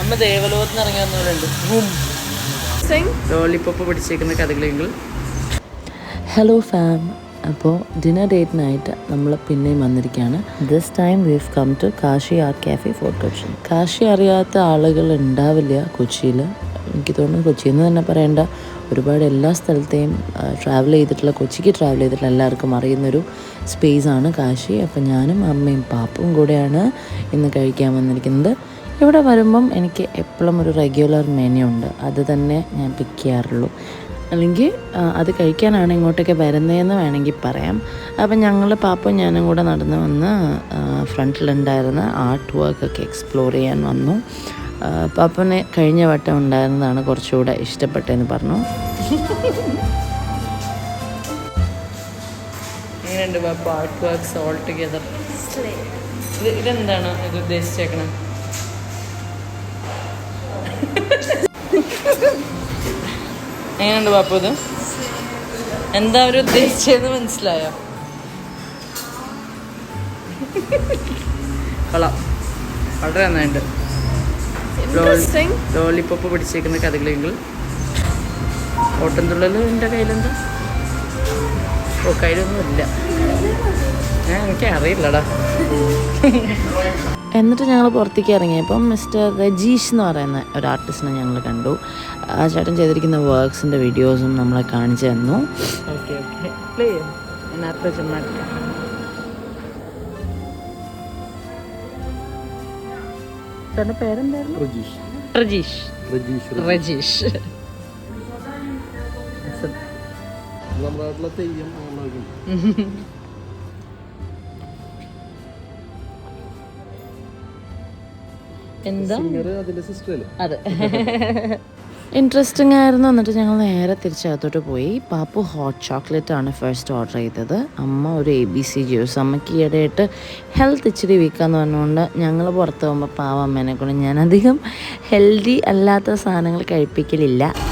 അമ്മ ഇറങ്ങി വന്നവരുണ്ട് ലോലിപ്പോപ്പ് പിടിച്ചേക്കുന്ന കഥകളെങ്കിൽ. ഹലോ ഫാം അപ്പോൾ ഡിന്നർ ഡേറ്റിനായിട്ട് നമ്മൾ പിന്നെയും വന്നിരിക്കുകയാണ് this time we've come to Kashi art cafe fort Kochi Kashi അറിയാത്ത ആളുകൾ ഉണ്ടാവില്ല കൊച്ചിയിൽ എനിക്ക് തോന്നുന്നു കൊച്ചിയിൽ നിന്ന് തന്നെ പറയേണ്ട ഒരുപാട് എല്ലാ സ്ഥലത്തെയും ട്രാവൽ ചെയ്തിട്ടുള്ള കൊച്ചിക്ക് ട്രാവൽ ചെയ്തിട്ടുള്ള എല്ലാവർക്കും അറിയുന്നൊരു സ്പേസാണ് കാശി അപ്പോൾ ഞാനും അമ്മയും പാപ്പും കൂടെയാണ് ഇന്ന് കഴിക്കാൻ വന്നിരിക്കുന്നത്. ഇവിടെ വരുമ്പം എനിക്ക് എപ്പോഴും ഒരു റെഗുലർ മെനു ഉണ്ട്. അത് തന്നെ ഞാൻ പിക്ക് ചെയ്യാറുള്ളൂ. അല്ലെങ്കിൽ അത് കഴിക്കാനാണ് ഇങ്ങോട്ടൊക്കെ വരുന്നതെന്ന് വേണമെങ്കിൽ പറയാം. അപ്പം ഞങ്ങൾ പാപ്പും ഞാനും കൂടെ നടന്ന് വന്ന് ഫ്രണ്ടിലുണ്ടായിരുന്ന ആർട്ട് വർക്കൊക്കെ എക്സ്പ്ലോർ ചെയ്യാൻ വന്നു. പാപ്പന് കഴിഞ്ഞ വട്ടം ഉണ്ടായിരുന്നതാണ് കുറച്ചുകൂടെ ഇഷ്ടപ്പെട്ടതെന്ന് പറഞ്ഞു. ആർട്ട് ഇതെന്താണ് ഇത് ഉദ്ദേശിച്ചേക്കണം? എങ്ങനെയുണ്ട് പാപ്പു ഇത്? എന്താ അവർ ഉദ്ദേശിച്ചതെന്ന് മനസ്സിലായോ? കൊള്ളാം. വളരെ നന്നായിട്ട് ലോലിപ്പോപ്പ് പിടിച്ചേക്കുന്ന കഥകളെങ്കിൽ ഓട്ടംതുള്ളൽ എന്റെ കയ്യിലെന്താ? ഓ കയ്യിലൊന്നും ഇല്ല ഞാൻ എനിക്ക് അറിയില്ലടാ എന്നിട്ട് ഞങ്ങൾ പുറത്തേക്ക് ഇറങ്ങിയപ്പം മിസ്റ്റർ രജീഷ് എന്ന് പറയുന്ന ഒരു ആർട്ടിസ്റ്റിനെ ഞങ്ങൾ കണ്ടു. ആ ചേട്ടൻ ചെയ്തിരിക്കുന്ന വർക്ക്സിന്റെ വീഡിയോസും നമ്മളെ കാണിച്ചു തന്നു. നമ്മുടെ നാട്ടിലെ തെയ്യം എന്താ? അതെ. ഇൻട്രസ്റ്റിംഗ് ആയിരുന്നു. എന്നിട്ട് ഞങ്ങൾ നേരെ തിരിച്ചകത്തോട്ട് പോയി. പാപ്പു ഹോട്ട് ചോക്ലേറ്റ് ആണ് ഫസ്റ്റ് ഓർഡർ ചെയ്തത്. അമ്മ ഒരു എ ബി സി ജ്യൂസ് അമ്മയ്ക്ക് ഈയിടെയായിട്ട് ഹെൽത്ത് ഇച്ചിരി വീക്കാന്ന് പറഞ്ഞുകൊണ്ട് ഞങ്ങൾ പുറത്ത് പോകുമ്പോൾ പാവ അമ്മേനെ കൊണ്ട് ഞാൻ അധികം ഹെൽത്തി അല്ലാത്ത സാധനങ്ങൾ കഴിപ്പിക്കലില്ല.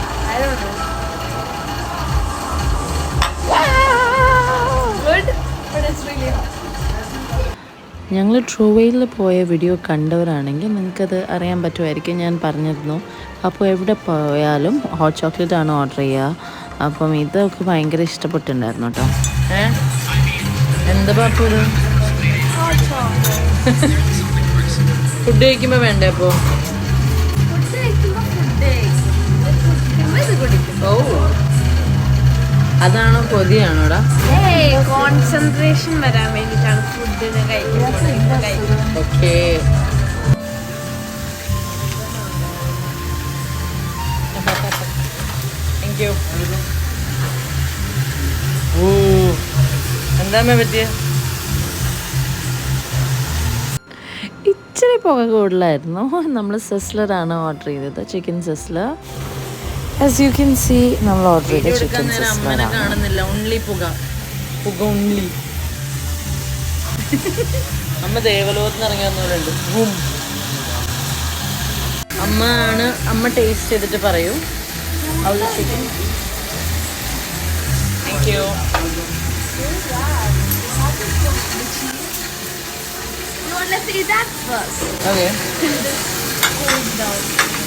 ഞങ്ങൾ ട്രൂവെയിൽ പോയ വീഡിയോ കണ്ടവരാണെങ്കിൽ നിങ്ങൾക്കത് അറിയാൻ പറ്റുമായിരിക്കും. ഞാൻ പറഞ്ഞിരുന്നു. അപ്പോൾ എവിടെ പോയാലും ഹോട്ട് ചോക്ലേറ്റ് ആണ് ഓർഡർ ചെയ്യുക. അപ്പം ഇതൊക്കെ ഭയങ്കര ഇഷ്ടപ്പെട്ടിട്ടുണ്ടായിരുന്നു കേട്ടോ. എന്താ പാപ്പു ഇത്? ഫുഡ് കഴിക്കുമ്പോൾ വേണ്ടേ അപ്പോൾ ഓ. അതാണോ കൊതിയാണോടാ? കോൺസെൻട്രേഷൻ വരാൻ വേണ്ടിയിട്ടാണ് ഫുഡിന് കഴിക്കുന്നത്. ഓക്കെ. താങ്ക് യു ഓ എന്താ പറ്റിയ? ഇച്ചിരി പുക കൂടുതലായിരുന്നു. നമ്മൾ സെസ്ലറാണ് ഓർഡർ ചെയ്തത്. Chicken sizzler as you can see നമ്മൾ ഓർഡർ ചെയ്ത ചിക്കൻ സിസ്റ്റർ കാണുന്നില്ല. ഓൺലി പുക. പുക ഓൺലി അമ്മ ദേവലോകത്തിന് ഇറങ്ങി വന്നവരുണ്ട് ബൂം അമ്മ ആണ് അമ്മ ടേസ്റ്റ് ചെയ്തിട്ട് പറയൂ. Chicken thank you You. Want to see that first? Okay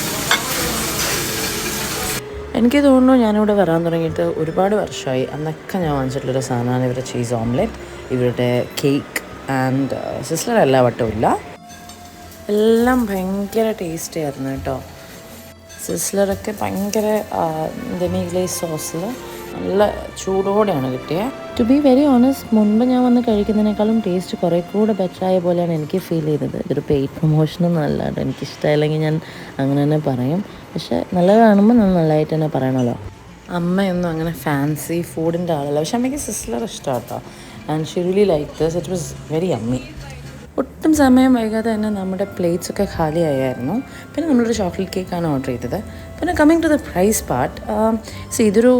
എനിക്ക് തോന്നുന്നു ഞാനിവിടെ വരാൻ തുടങ്ങിയിട്ട് ഒരുപാട് വർഷമായി അന്നൊക്കെ ഞാൻ വാങ്ങിച്ചിട്ടുള്ളൊരു സാധനമാണ് ഇവരുടെ ചീസ് ഓംലെറ്റ് ഇവരുടെ കേക്ക് ആൻഡ് സിസ്റ്റർ എല്ലാ വട്ടവും ഇല്ല. എല്ലാം ഭയങ്കര ടേസ്റ്റി ആയിരുന്നു കേട്ടോ. സിസ്ലറൊക്കെ ഭയങ്കര ഡെമി ഗ്ലേസ് സോസിൽ നല്ല ചൂടോടെയാണ് കിട്ടിയത് ടു ബി വെരി ഓണസ്റ്റ് മുൻപ് ഞാൻ വന്ന് കഴിക്കുന്നതിനേക്കാളും ടേസ്റ്റ് കുറേ കൂടെ ബെറ്റർ ആയ പോലെയാണ് എനിക്ക് ഫീൽ ചെയ്തത്. ഇതൊരു പെയ്ഡ് പ്രൊമോഷനൊന്നും അല്ല കേട്ടോ. എനിക്ക് ഇഷ്ടമായില്ലെങ്കിൽ ഞാൻ അങ്ങനെ തന്നെ പറയും. പക്ഷെ നല്ലത് കാണുമ്പോൾ ഞാൻ നല്ലതായിട്ട് തന്നെ പറയണമല്ലോ അമ്മയൊന്നും അങ്ങനെ ഫാൻസി ഫുഡിന്റെ ആളല്ല. പക്ഷെ അമ്മയ്ക്ക് സിസ്ലർ ഇഷ്ടമാണ് കേട്ടോ. And she really like this it was very yummy ഒട്ടും സമയം വൈകാതെ തന്നെ നമ്മുടെ പ്ലേറ്റ്സ് ഒക്കെ ഖാലിയായിരുന്നു പിന്നെ നമ്മളൊരു ചോക്ലേറ്റ് കേക്കാണ് ഓർഡർ ചെയ്തത്. പിന്നെ coming to the price part see ഇതൊരു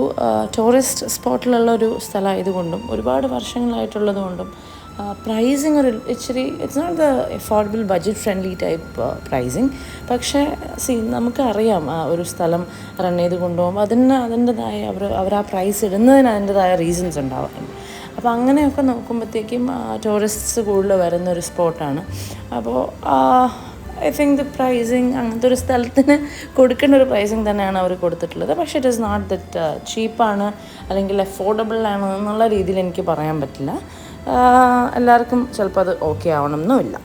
ടൂറിസ്റ്റ് സ്പോട്ടിലുള്ള ഒരു സ്ഥലമായതുകൊണ്ടും ഒരുപാട് വർഷങ്ങളായിട്ടുള്ളത് കൊണ്ടും പ്രൈസിങ് ഒരു ഇച്ചിരി it's not the affordable budget friendly type pricing പക്ഷേ സി നമുക്കറിയാം ആ ഒരു സ്ഥലം റൺ ചെയ്ത് കൊണ്ടുപോകുമ്പോൾ അതിന് അതിന്റെതായ അവർ അവർ ആ പ്രൈസ് ഇടുന്നതിന് അതിന്റെതായ റീസൺസ് ഉണ്ടാവും അപ്പോൾ അങ്ങനെയൊക്കെ നോക്കുമ്പോഴത്തേക്കും ടൂറിസ്റ്റ്സ് കൂടുതൽ വരുന്ന ഒരു സ്പോട്ടാണ്. അപ്പോൾ ഐ തിങ്ക് ദ പ്രൈസിങ് അങ്ങനത്തെ ഒരു സ്ഥലത്തിന് കൊടുക്കേണ്ട ഒരു പ്രൈസിങ് തന്നെയാണ് അവർ കൊടുത്തിട്ടുള്ളത്. പക്ഷേ ഇറ്റ് ഇസ് നോട്ട് ദറ്റ് ചീപ്പാണ് അല്ലെങ്കിൽ അഫോർഡബിൾ ആണ് എന്നുള്ള രീതിയിൽ എനിക്ക് പറയാൻ പറ്റില്ല. എല്ലാവർക്കും ചിലപ്പോൾ അത് ഓക്കെ ആവണമെന്നുമില്ല.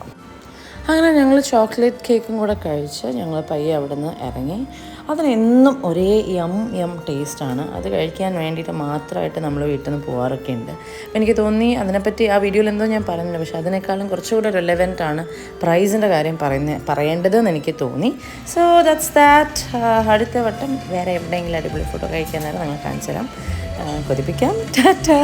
അങ്ങനെ ഞങ്ങൾ ചോക്ലേറ്റ് കേക്കും കൂടെ കഴിച്ച് ഞങ്ങൾ പയ്യെ അവിടെ നിന്ന് ഇറങ്ങി. അതിനെന്നും ഒരേ യം യം ടേസ്റ്റാണ് അത് കഴിക്കാൻ വേണ്ടിയിട്ട് മാത്രമായിട്ട് നമ്മൾ വീട്ടിൽ നിന്ന് പോകാറൊക്കെ ഉണ്ട് അപ്പോൾ എനിക്ക് തോന്നി അതിനെപ്പറ്റി ആ വീഡിയോയിൽ എന്തോ ഞാൻ പറഞ്ഞില്ല പക്ഷേ അതിനേക്കാളും കുറച്ചുകൂടെ റെലവെന്റ് ആണ് പ്രൈസിന്റെ കാര്യം പറയുന്ന പറയേണ്ടതെന്ന് എനിക്ക് തോന്നി. സോ ദാറ്റ്സ് ദാറ്റ് അടുത്ത വട്ടം വേറെ എവിടെയെങ്കിലും അടിപൊളി ഫോട്ടോ കഴിക്കാൻ നേരം നിങ്ങൾ കാണിച്ചു തരാം കൊതിപ്പിക്കാം. ടാറ്റാ.